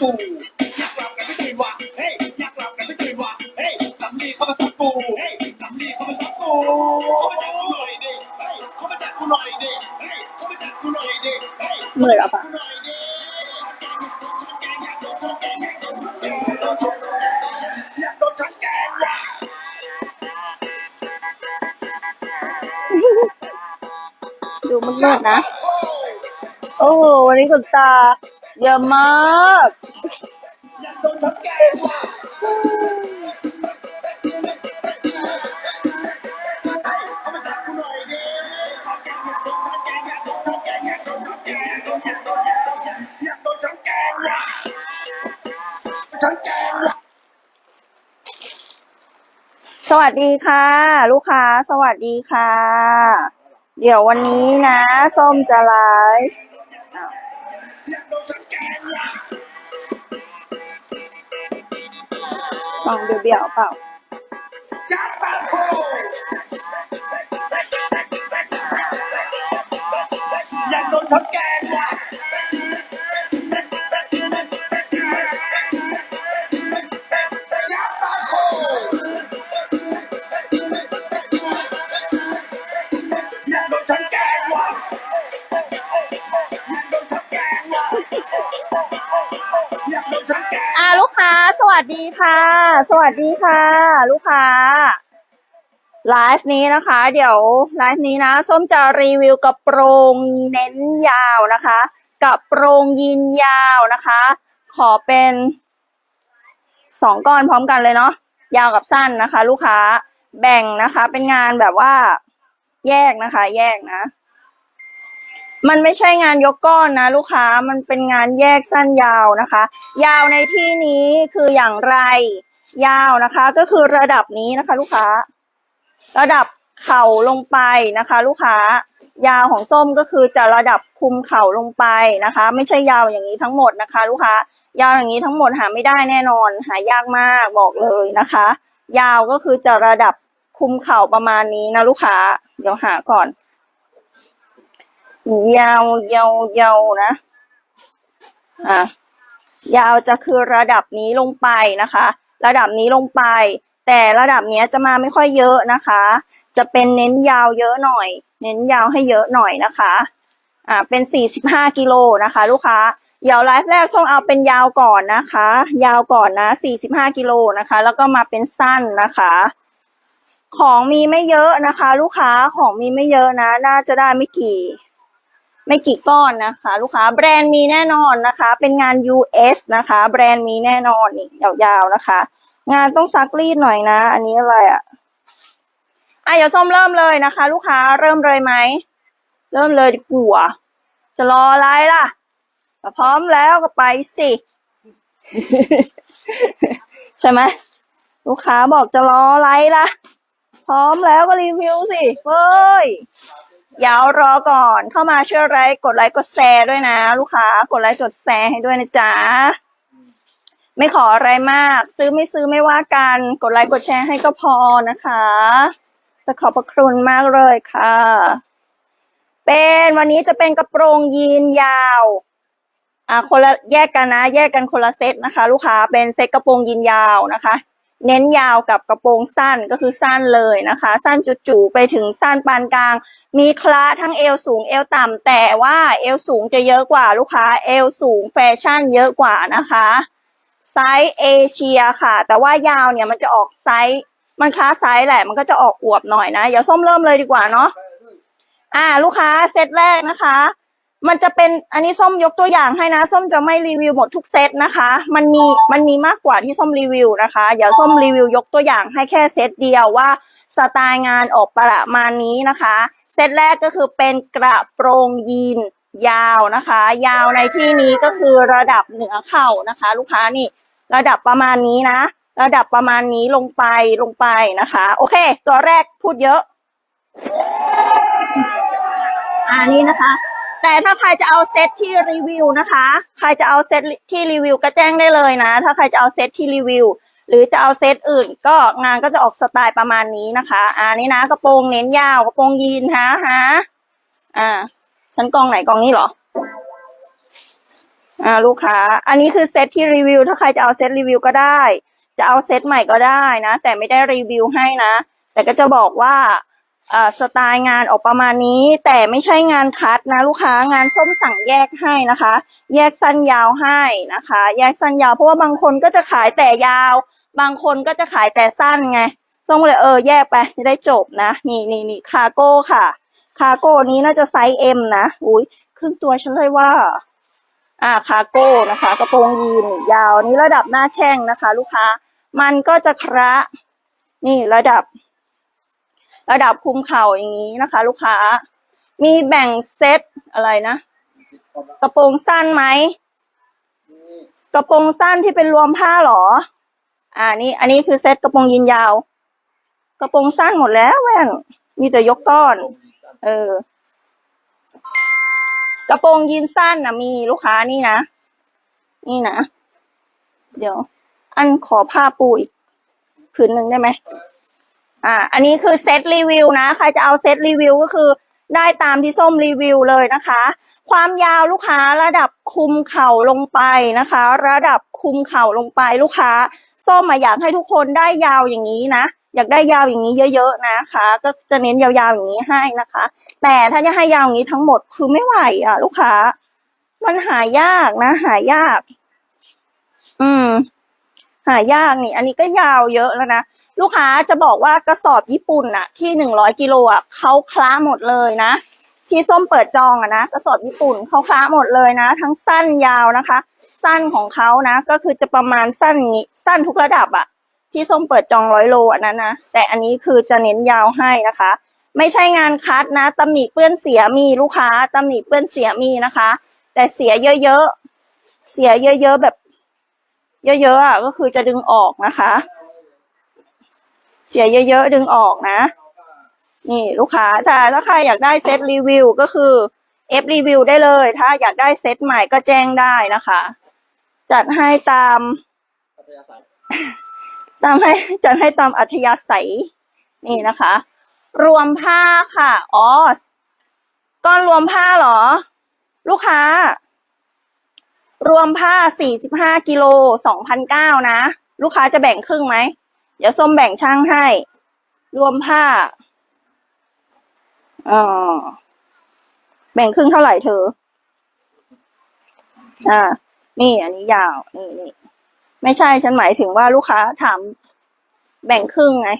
กูอยากหลับกันไม่ตื่นว่ะเฮ้ยอยากหลับกันไม่ตื่นว่ะเฮ้ยสำลีเข้ามาซับกูเฮ้ยสำลีเข้ามาซับกูเข้ามาจับกูหน่อยดิเฮ้ยเข้ามาจับกูหน่อยดิเฮ้ยเข้ามาจับกูหน่อยดิเฮ้ยเหมือนอะปะกูหน่อยากโดนทั้งแกงว่ะดูมันเลิศนะ โอ้โห วันนี้ขนตาเยอะมาก สวัสดีค่ะ ลูกค้า สวัสดีค่ะ เดี๋ยววันนี้นะ ส้มจะไลฟ์อ้าวฟังเบี้ยวๆเปล่าอยากโดนทับแกง วัสดีค่ะ สวัสดีค่ะ ลูกค้าไลฟ์นี้นะคะ เดี๋ยวไลฟ์นี้นะส้มจะรีวิวกระโปรงเน้นยาวนะคะกระโปรงยีนยาวนะคะ ขอเป็นสองก้อนพร้อมกันเลยเนาะยาวกับสั้นนะคะ ลูกค้าแบ่งนะคะ เป็นงานแบบว่า แยกนะคะ แยกนะ มันไม่ใช่งานยกก้อนนะ ลูกค้ามันเป็นงานแยกสั้นยาวนะคะ ยาวในที่นี้คืออย่างไร ยาวนะคะ ก็คือระดับนี้นะคะ ลูกค้า ระดับเข่าลงไปนะคะ ลูกค้ายาวของส้มก็คือจะระดับคุมเข่าลงไปนะคะ ไม่ใช่ยาวอย่างนี้ทั้งหมดนะคะ ลูกค้ายาวอย่างนี้ทั้งหมดหาไม่ได้แน่นอน หายากมากบอกเลยนะคะ ยาวก็คือจะระดับคุมเข่าประมาณนี้นะลูกค้า เดี๋ยวหาก่อน ยาวยาวยาวนะอะยาวจะคือระดับนี้ลงไปนะคะ ระดับนี้ลงไป แต่ระดับเนี้ยจะมาไม่ค่อยเยอะนะคะ จะเป็นเน้นยาวเยอะหน่อย เน้นยาวให้เยอะหน่อยนะคะอ่าเป็นสี่สิบห้ากิโลนะคะ ลูกค้าเดี๋ยวไลฟ์แรกส่งเอาเป็นยาวก่อนนะคะ ยาวก่อนนะสี่สิบห้ากิโลนะคะ แล้วก็มาเป็นสั้นนะคะ ของมีไม่เยอะนะคะ ลูกค้าของมีไม่เยอะนะ น่าจะได้ไม่กี่ ไม่กี่ก้อนนะคะ ลูกค้าแบรนด์มีแน่นอนนะคะ เป็นงาน US นะคะ แบรนด์มีแน่นอนนี่ยาวๆนะคะ งานต้องซักรีดหน่อยนะ อันนี้อะไรอะอะเดี๋ยวส้มเริ่มเลยนะคะ ลูกค้าเริ่มเลยไหมเริ่มเลยดีกว่าจะรออะไรล่ะพร้อมแล้วก็ไปสิ ใช่ไหมลูกค้าบอกจะรออะไรล่ะ พร้อมแล้วก็รีวิวสิเฮ้ย ยาวรอก่อนเข้ามาช่วยไลค์กดไลค์กดแชร์ด้วยนะ ลูกค้ากดไลค์กดแชร์ให้ด้วยนะจ๊ะไม่ขออะไรมาก ซื้อไม่ซื้อไม่ว่ากัน กดไลค์กดแชร์ให้ก็พอนะคะจะขอบพระคุณมากเลยค่ะ เป็นวันนี้จะเป็นกระโปรงยีนยาวอ่าคนละแยกกันนะ แยกกันคนละเซตนะคะ ลูกค้าเป็นเซตกระโปรงยีนยาวนะคะ เน้นยาวกับกระโปรงสั้นก็คือสั้นเลยนะคะ สั้นจุๆไปถึงสั้นปานกลาง มีคละทั้งเอวสูงเอวต่ำแต่ว่าเอวสูงจะเยอะกว่าลูกค้าเอวสูงแฟชั่นเยอะกว่านะคะไซส์เอเชียค่ะ แต่ว่ายาวเนี่ยมันจะออกไซส์มันคล้าไซส์แหละมันก็จะออกอวบหน่อยนะ เดี๋ยวส้มเริ่มเลยดีกว่าเนาะอ่า ลูกค้าเซตแรกนะคะ มันจะเป็นอันนี้ส้มยกตัวอย่างให้นะ ส้มจะไม่รีวิวหมดทุกเซตนะคะ มันมีมันมีมากกว่าที่ส้มรีวิวนะคะ เดี๋ยวส้มรีวิวยกตัวอย่างให้แค่เซตเดียวว่าสไตล์งานออกประมาณนี้นะคะ เซตแรกก็คือเป็นกระโปรงยีนยาวนะคะ ยาวในที่นี้ก็คือระดับเหนือเข่านะคะ ลูกค้านี่ระดับประมาณนี้นะ ระดับประมาณนี้ลงไปลงไปนะคะ โอเค ตัวแรกพูดเยอะ อันนี้นะคะ แต่ถ้าใครจะเอาเซตที่รีวิวนะคะ ใครจะเอาเซตที่รีวิวก็แจ้งได้เลยนะ ถ้าใครจะเอาเซตที่รีวิว หรือจะเอาเซตอื่น ก็งานก็จะออกสไตล์ประมาณนี้นะคะอันนี้นะกระโปรงเน้นยาวกระโปรงยีนฮะฮะอ่าชั้นกองไหนกองนี้เหรอ อ่าลูกค้า อันนี้คือเซตที่รีวิว ถ้าใครจะเอาเซตรีวิวก็ได้ จะเอาเซตใหม่ก็ได้นะ แต่ไม่ได้รีวิวให้นะ แต่ก็จะบอกว่าอ่า สไตล์งานออกประมาณนี้ แต่ไม่ใช่งานคัดนะลูกค้างานส้มสั่งแยกให้นะคะ แยกสั้นยาวให้นะคะ แยกสั้นยาวเพราะว่าบางคนก็จะขายแต่ยาว บางคนก็จะขายแต่สั้นไงส้มเลยเออแยกไปจะได้จบนะ นี่นี่นี่คาโก้ค่ะ คาโก้นี้น่าจะไซส์เอ็มนะอุ้ยครึ่งตัวฉันเลยว่า อ่าคาโก้นะคะกระโปรงยีนยาวนี้ระดับหน้าแข้งนะคะ ลูกค้า มันก็จะคระ นี่ระดับ ระดับคุมเข่าอย่างนี้นะคะ ลูกค้า มีแบ่งเซตอะไรนะ กระโปรงสั้นไหมกระโปรงสั้นที่เป็นรวมผ้าหรอ อ่านี่อันนี้คือเซตกระโปรงยีนยาว กระโปรงสั้นหมดแล้วแว่นมีแต่ยกก้อน เออ กระโปรงยีนสั้นนะมีลูกค้านี่นะ นี่นะ เดี๋ยว อันขอผ้าปูอีกผืนหนึ่งได้ไหม อ่า อันนี้คือเซตรีวิวนะ ใครจะเอาเซตรีวิวก็คือได้ตามที่ส้มรีวิวเลยนะคะ ความยาวลูกค้าระดับคุมเข่าลงไปนะคะ ระดับคุมเข่าลงไปลูกค้า ส้มมาอยากให้ทุกคนได้ยาวอย่างนี้นะ อยากได้ยาวอย่างนี้เยอะๆนะคะ ก็จะเน้นยาวๆอย่างนี้ให้นะคะ แต่ถ้าจะให้ยาวอย่างนี้ทั้งหมดคือไม่ไหวอะ ลูกค้า มันหายากนะ หายาก อืม หายากนี่ อันนี้ก็ยาวเยอะแล้วนะ ลูกค้าจะบอกว่ากระสอบญี่ปุ่นน่ะที่หนึ่งร้อยกิโลอะเขาคล้าหมดเลยนะ ที่ส้มเปิดจองอะนะกระสอบญี่ปุ่นเขาคล้าหมดเลยนะ ทั้งสั้นยาวนะคะ สั้นของเขานะ ก็คือจะประมาณสั้นนี้สั้นทุกระดับอะที่ส้มเปิดจองร้อยโลอันนั้นนะแต่อันนี้คือจะเน้นยาวให้นะคะ ไม่ใช่งานคัดนะตำหนิเปื้อนเสียมีลูกค้าตำหนิเปื้อนเสียมีนะคะ แต่เสียเยอะๆเสียเยอะๆแบบ เยอะๆอะก็คือจะดึงออกนะคะ เสียเยอะๆ ดึงออกนะ นี่ลูกค้าแต่ถ้าใครอยากได้เซตรีวิวก็คือเอฟรีวิวได้เลย ถ้าอยากได้เซตใหม่ก็แจ้งได้นะคะ จัดให้ตามตามให้จัดให้ตามอัธยาศัย นี่นะคะ รวมผ้าค่ะอ๋อก้อนรวมผ้าเหรอ ลูกค้า รวมผ้า 45กิโล2,009นะ ลูกค้าจะแบ่งครึ่งไหม เดี๋ยวส้มแบ่งช่างให้ รวมผ้าอ๋อแบ่งครึ่งเท่าไหร่เธอ อ่า นี่อันนี้ยาว นี่นี่ไม่ใช่ฉันหมายถึงว่าลูกค้าถามแบ่งครึ่งไง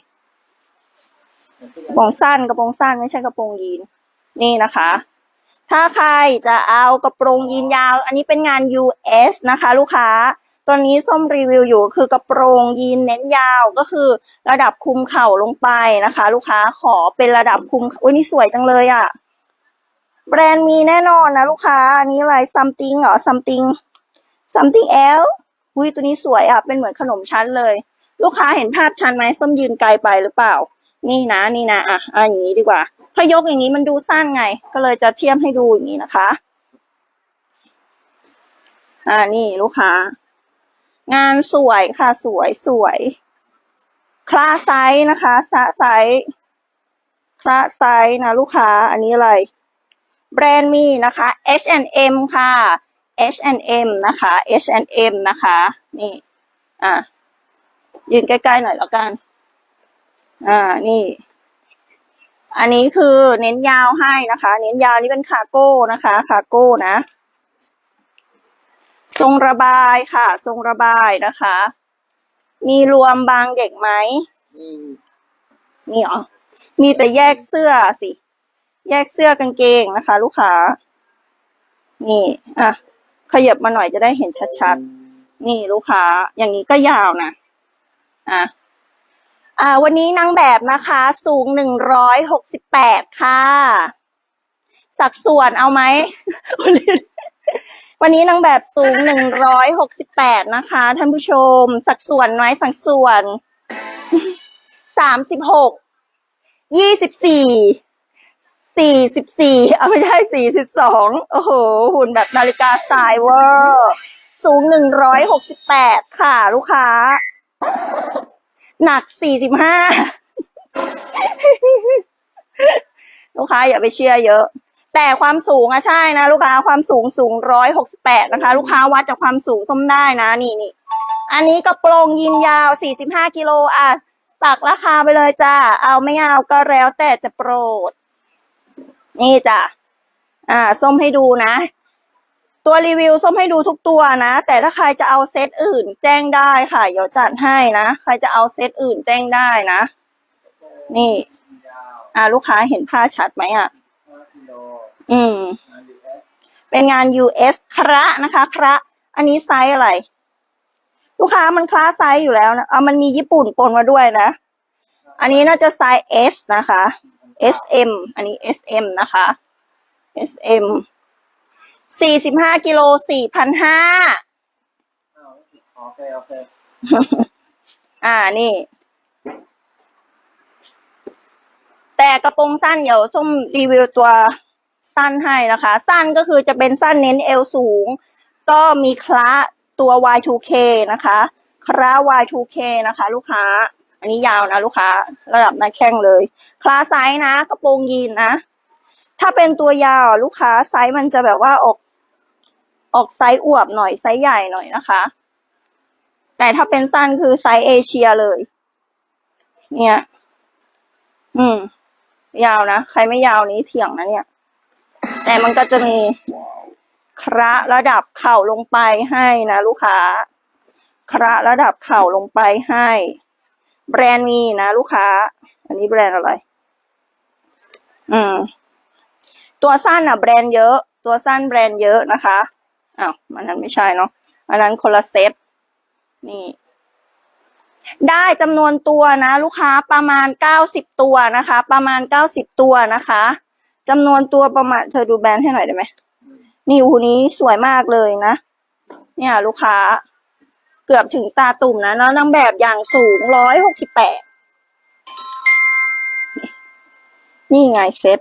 กระโปรงสั้นกระโปรงสั้นไม่ใช่กระโปรงยีน นี่นะคะ ถ้าใครจะเอากระโปรงยีนยาว อันนี้เป็นงาน US นะคะ ลูกค้า ตัวนี้ส้มรีวิวอยู่คือกระโปรงยีนเน้นยาวก็คือระดับคุมเข่าลงไปนะคะ ลูกค้าขอเป็นระดับคุมอุ้ยนี่สวยจังเลยอะ่ะ แบรนด์มีแน่นอนนะลูกค้า อันนี้อะไร something เหรอ something something else อุ้ยตัวนี้สวยอะ เป็นเหมือนขนมชั้นเลย ลูกค้าเห็นภาพชั้นไหมส้มยืนไกลไปหรือเปล่า นี่นะนี่นะอะอะอย่างนี้ดีกว่า ถ้ายกอย่างนี้มันดูสั้นไง ก็เลยจะเทียบให้ดูอย่างนี้นะคะ อ่านี่ลูกค้า งานสวยค่ะสวยสวยคลาไซส์นะคะสะไซส์คลาไซส์นะลูกค้า อันนี้อะไร แบรนด์มีนะคะ H&M ค่ะ H&M นะคะ H&M นะคะ นี่ อะยืนใกล้ๆหน่อยแล้วกัน อ่า นี่ อันนี้คือเน้นยาวให้นะคะ เน้นยาวนี่เป็นคาร์โก้นะคะคาร์โก้นะ ทรงระบายค่ะ ทรงระบายนะคะ มีรวมบางเด็กไหมนี่เหรอมีแต่แยกเสื้อสิ แยกเสื้อกางเกงนะคะ ลูกค้า นี่ อะ ขยับมาหน่อยจะได้เห็นชัดๆ นี่ลูกค้า อย่างนี้ก็ยาวนะ อะ อ่าวันนี้นางแบบนะคะสูงหนึ่งร้อยหกสิบแปดค่ะ สักส่วนเอาไหม วันนี้นางแบบสูงหนึ่งร้อยหกสิบแปดนะคะท่านผู้ชม สักส่วนไหมสักส่วนสามสิบหกยี่สิบสี่สี่สิบสี่เอาไม่ใช่สี่สิบสองโอ้โห หุ่นแบบนาฬิกาสไตล์เวอร์ สูงหนึ่งร้อยหกสิบแปดค่ะ ลูกค้า หนักสี่สิบห้าลูกค้าอย่าไปเชื่อเยอะ แต่ความสูงอะใช่นะ ลูกค้าความสูงสูงร้อยหกสิบแปดนะคะ ลูกค้าวัดจากความสูงส้มได้นะนี่นี่อันนี้กระโปรงยีนยาวสี่สิบห้ากิโลอะปักราคาไปเลยจ้าเอาไม่เอาก็แล้วแต่จะโปรด นี่จ้ะอ่า ส้มให้ดูนะ ตัวรีวิวส้มให้ดูทุกตัวนะ แต่ถ้าใครจะเอาเซตอื่น แจ้งได้ค่ะ เดี๋ยวจัดให้นะ ใครจะเอาเซตอื่นแจ้งได้นะ นี่ อ่าลูกค้าเห็นผ้าชัดไหมอะ อืม เป็นงาน US คระนะคะคระอันนี้ไซส์อะไร ลูกค้ามันคลาสไซส์อยู่แล้วนะเอามันมีญี่ปุ่นปนมาด้วยนะ อันนี้น่าจะไซส์ S นะคะ SM อันนี้ SM นะคะ SM สี่สิบห้ากิโลสี่พันห้าอ้าวโอเคโอเค อ่านี่ แต่กระโปรงสั้นเดี๋ยวส้มรีวิวตัวสั้นให้นะคะ สั้นก็คือจะเป็นสั้นเน้นเอวสูง ก็มีคละตัว Y2K นะคะคละ Y2K นะคะ ลูกค้า อันนี้ยาวนะลูกค้า ระดับหน้าแข้งเลย คลาไซส์นะ กระโปรงยีนนะ ถ้าเป็นตัวยาวลูกค้าไซส์มันจะแบบว่าออก ออกไซส์อวบหน่อยไซส์ใหญ่หน่อยนะคะ แต่ถ้าเป็นสั้นคือไซส์เอเชียเลย เนี่ย อืม ยาวนะ ใครไม่ยาวนี้เถียงนะเนี่ย แต่มันก็จะมีคระระดับเข่าลงไปให้นะลูกค้า คระระดับเข่าลงไปให้ แบรนด์มีนะลูกค้า อันนี้แบรนด์อะไร อืม ตัวสั้นอะแบรนด์เยอะ ตัวสั้นแบรนด์เยอะนะคะอ้าวมันนั้นไม่ใช่เนาะอันนั้นคนละเซตนี่ ได้จำนวนตัวนะ ลูกค้าประมาณเก้าสิบตัวนะคะ ประมาณเก้าสิบตัวนะคะจำนวนตัวประมาณเธอดูแบรนด์ให้หน่อยได้ไหมนี่หูนี้สวยมากเลยนะ เนี่ย ลูกค้า เกือบถึงตาตุ่มนะแล้วนางแบบอย่างสูงร้อยหกสิบแปดนี่ไงเซ็ต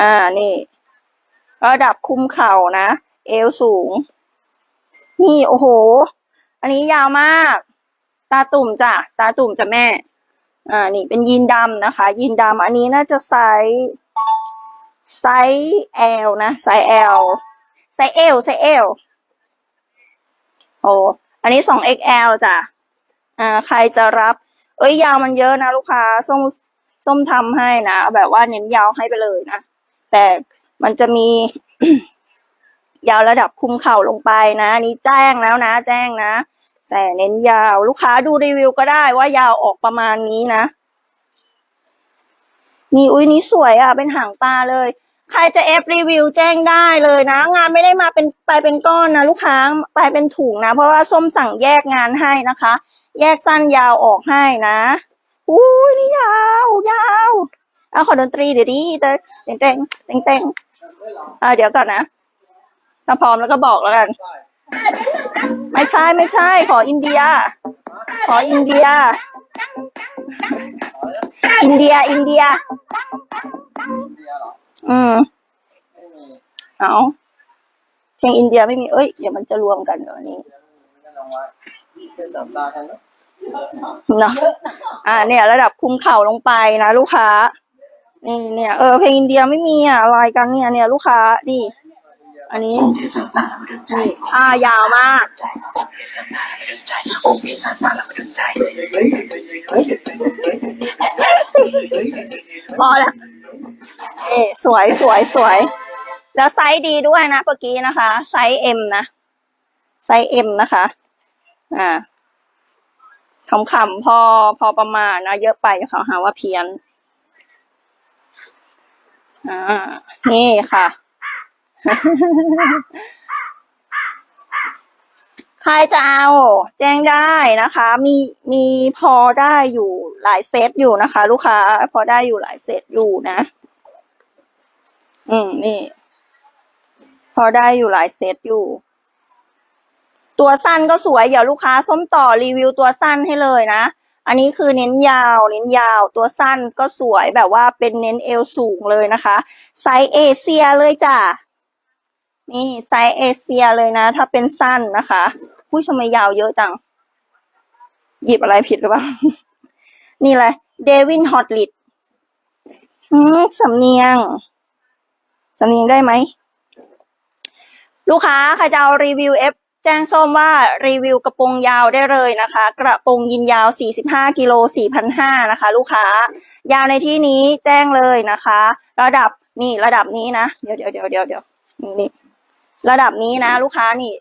อ่านี่ ระดับคุมเข่านะ เอวสูง นี่โอ้โห อันนี้ยาวมาก ตาตุ่มจ้ะ ตาตุ่มจ้ะแม่ อ่า นี่เป็นยีนดำนะคะ ยีนดำอันนี้น่าจะไซส์ไซส์ L นะ ไซส์ L ไซส์ L ไซส์ L โอ้อันนี้สอง XL จ้ะ อ่า ใครจะรับ เอ้ยยาวมันเยอะนะ ลูกค้าส้มส้มทำให้นะ แบบว่าเน้นยาวให้ไปเลยนะ แต่มันจะมี ยาวระดับคุมเข่าลงไปนะนนี้แจ้งแล้วนะ แจ้งนะ แต่เน้นยาวลูกค้าดูรีวิวก็ได้ว่ายาวออกประมาณนี้นะนี่อุ้ยนี้สวยอะ เป็นหางปลาเลย ใครจะเอฟรีวิวแจ้งได้เลยนะ งานไม่ได้มาเป็นไปเป็นก้อนนะลูกค้าไปเป็นถุงนะ เพราะว่าส้มสั่งแยกงานให้นะคะ แยกสั้นยาวออกให้นะอุ้ยนี่ยาวยาว เอาขอดนตรีเดี๋ยวดิเต้งเต้งเต้งเต้งอ่าเดี๋ยวก่อนนะถ้าพร้อมแล้วก็บอกแล้วกัน ไม่ใช่ไม่ใช่ ขออินเดีย ขออินเดีย อินเดียอินเดีย อืมเอาเพลงอินเดียไม่มี เอ้ย เดี๋ยวมันจะรวมกันเดี๋ยวนี้เนาะเนาะอ่า เนี่ย ระดับคุมเข่าลงไปนะ ลูกค้า นี่เนี่ยเออเพลงอินเดียไม่มีอะอะไรกันเนี่ยเนี่ยลูกค้านี่ อันนี้นี่ผ้ายาวมากพอแล้วเอ๊สวยสวยสวย แล้วไซส์ดีด้วยนะเมื่อกี้นะคะ ไซส์เอ็มนะ ไซส์เอ็มนะคะ อ่าขำๆพอพอประมาณนะเยอะไปเขาหาว่าเพี้ยน อ่า นี่ค่ะ ใครจะเอา แจ้งได้นะคะ มีมีพอได้อยู่หลายเซตอยู่นะคะ ลูกค้า พอได้อยู่หลายเซตอยู่นะ อืม นี่ พอได้อยู่หลายเซตอยู่ตัวสั้นก็สวย เดี๋ยวลูกค้าส้มต่อรีวิวตัวสั้นให้เลยนะ อันนี้คือเน้นยาว เน้นยาว ตัวสั้นก็สวยแบบว่าเป็นเน้นเอวสูงเลยนะคะ ไซส์เอเชียเลยจ้ะ นี่ไซส์เอเชียเลยนะ ถ้าเป็นสั้นนะคะผู้ชมยาวเยอะจัง หยิบอะไรผิดหรือเปล่า นี่เลยเดวินฮอตลิดอืมสำเนียง สำเนียงได้ไหม ลูกค้าใครจะเอารีวิวเอฟ แจ้งส้มว่ารีวิวกระโปรงยาวได้เลยนะคะ กระโปรงยินยาว 45กิโล4,500นะคะ ลูกค้ายาวในที่นี้แจ้งเลยนะคะ ระดับนี่ระดับนี้นะเดี๋ยวเดี๋ยวเดี๋ยวเดี๋ยวเดี๋ยวนี่ระดับนี้นะ ลูกค้านี่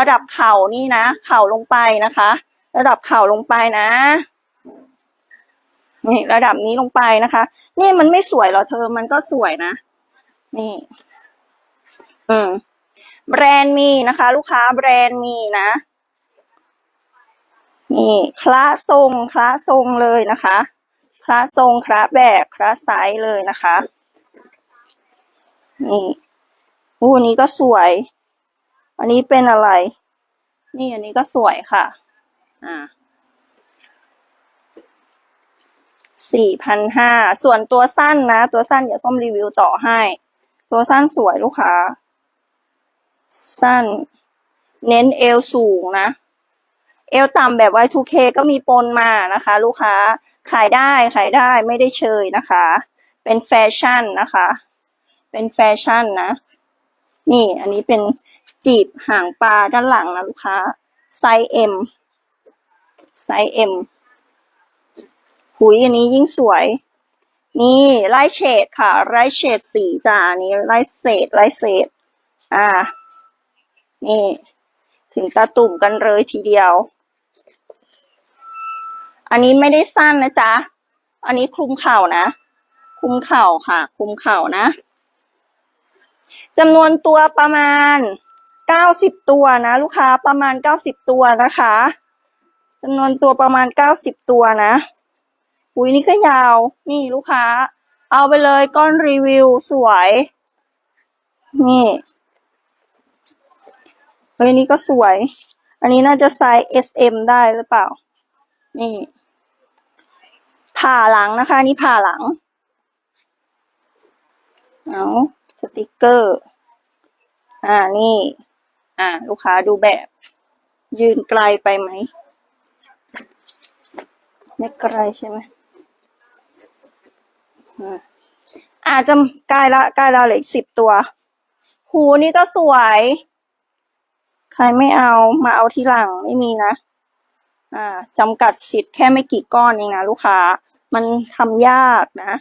ระดับเข่านี่นะ เข่าลงไปนะคะ ระดับเข่าลงไปนะนี่ระดับนี้ลงไปนะคะ นี่มันไม่สวยหรอเธอมันก็สวยนะ นี่ อืม แบรนด์มีนะคะ ลูกค้าแบรนด์มีนะ นี่คละทรงคละทรงเลยนะคะคละทรงคละแบบคละไซส์เลยนะคะนี่อู้นนี้ก็สวย อันนี้เป็นอะไร นี่อันนี้ก็สวยค่ะ อ่าสี่พันห้า ส่วนตัวสั้นนะ ตัวสั้นเดี๋ยวส้มรีวิวต่อให้ ตัวสั้นสวยลูกค้า สั้น เน้นเอวสูงนะ เอวต่ำแบบ Y2K ก็มีปนมานะคะ ลูกค้าขายได้ขายได้ไม่ได้เชยนะคะ เป็นแฟชั่นนะคะ เป็นแฟชั่นนะ นี่อันนี้เป็นจีบหางปลาด้านหลังนะลูกค้าไซส์ M ไซส์ M หุยอันนี้ยิ่งสวย นี่ไล่เฉดค่ะ ไล่เฉดสีจ้านี่ไล่เศษไล่เศษ อ่า นี่ ถึงตาตุ่มกันเลยทีเดียว อันนี้ไม่ได้สั้นนะจ๊ะ อันนี้คลุมเข่านะ คลุมเข่าค่ะ คลุมเข่านะจำนวนตัวประมาณเก้าสิบตัวนะ ลูกค้าประมาณเก้าสิบตัวนะคะจำนวนตัวประมาณเก้าสิบตัวนะอุ้ยนี่ก็ยาว นี่ลูกค้า เอาไปเลยก้อนรีวิวสวย นี่ เฮ้ยนี่ก็สวย อันนี้น่าจะไซส์ S M ได้หรือเปล่า นี่ ผ่าหลังนะคะ นี่ผ่าหลัง เอาสติกเกอร์ อ่านี่ อ่า ลูกค้าดูแบบ ยืนไกลไปไหม ไม่ไกลใช่ไหมอ่าจจะกล้ละกล้ละเหลืออีกสิบตัว หูนี่ก็สวย ใครไม่เอามาเอาทีหลังไม่มีนะ อ่าจำกัดสิทธิ์แค่ไม่กี่ก้อนเองนะลูกค้า มันทำยากนะ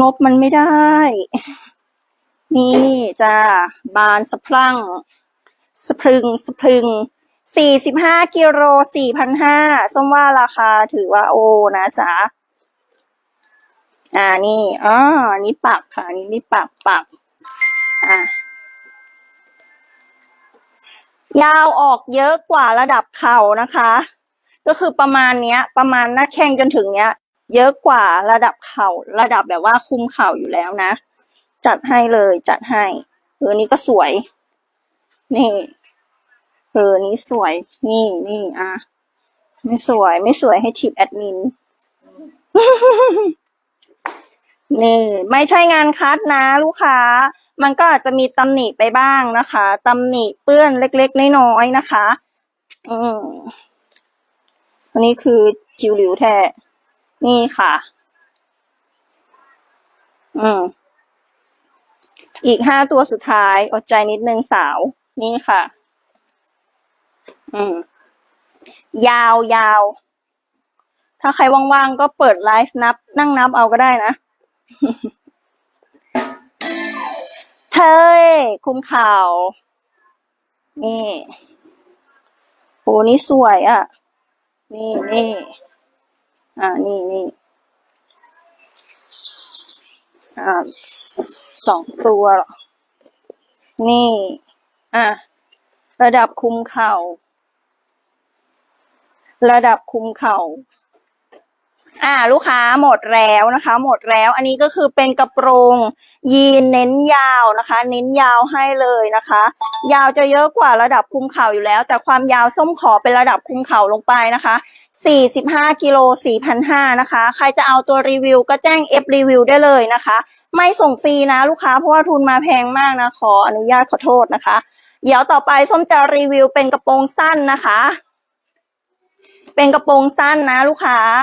งบมันไม่ได้ นี่จ้าบานสะพรั่งสะพรึงสะพรึงสี่สิบห้ากิโลสี่พันห้าส้มว่าราคาถือว่าโอนะจ๊ะอ่านี่อ๋อนนี้ปักค่ะนี่นี่ปักปักอ่า ยาวออกเยอะกว่าระดับเข่านะคะ ก็คือประมาณเนี้ย ประมาณหน้าแข้งจนถึงเนี้ย เยอะกว่าระดับเข่า ระดับแบบว่าคุมเข่าอยู่แล้วนะ จัดให้เลยจัดให้เออนี่ก็สวย นี่เออนี่สวย นี่นี่อะไม่สวย ไม่สวยให้ทิปแอดมินนี่ ไม่ใช่งานคัดนะ ลูกค้า มันก็อาจจะมีตำหนิไปบ้างนะคะตำหนิเปื้อนเล็กๆน้อยๆนะคะ อืมอันนี้คือจิวหลิวแท้นี่ค่ะ อืม อีกห้าตัวสุดท้ายอดใจนิดนึงสาว นี่ค่ะ อืม ยาวยาว ถ้าใครว่างๆก็เปิดไลฟ์นับ นั่งนับเอาก็ได้นะ เฮ้ย คุมเข่าว นี่โหนี่สวยอะ นี่นี่อ่า นี่นี่อ่าสองตัวหรอนี่ อะ ระดับคุมเข่า ระดับคุมเข่า อ่าลูกค้าหมดแล้วนะคะ หมดแล้วอันนี้ก็คือเป็นกระโปรงยีนเน้นยาวนะคะ เน้นยาวให้เลยนะคะ ยาวจะเยอะกว่าระดับคุมเข่าอยู่แล้ว แต่ความยาวส้มขอเป็นระดับคุมเข่าลงไปนะคะ45กิโล4,500นะคะ ใครจะเอาตัวรีวิวก็แจ้ง F รีวิวได้เลยนะคะ ไม่ส่งฟรีนะลูกค้าเพราะว่าทุนมาแพงมากนะขออนุญาตขอโทษนะคะ เดี๋ยวต่อไปส้มจะรีวิวเป็นกระโปรงสั้นนะคะเป็นกระโปรงสั้นนะลูกค้า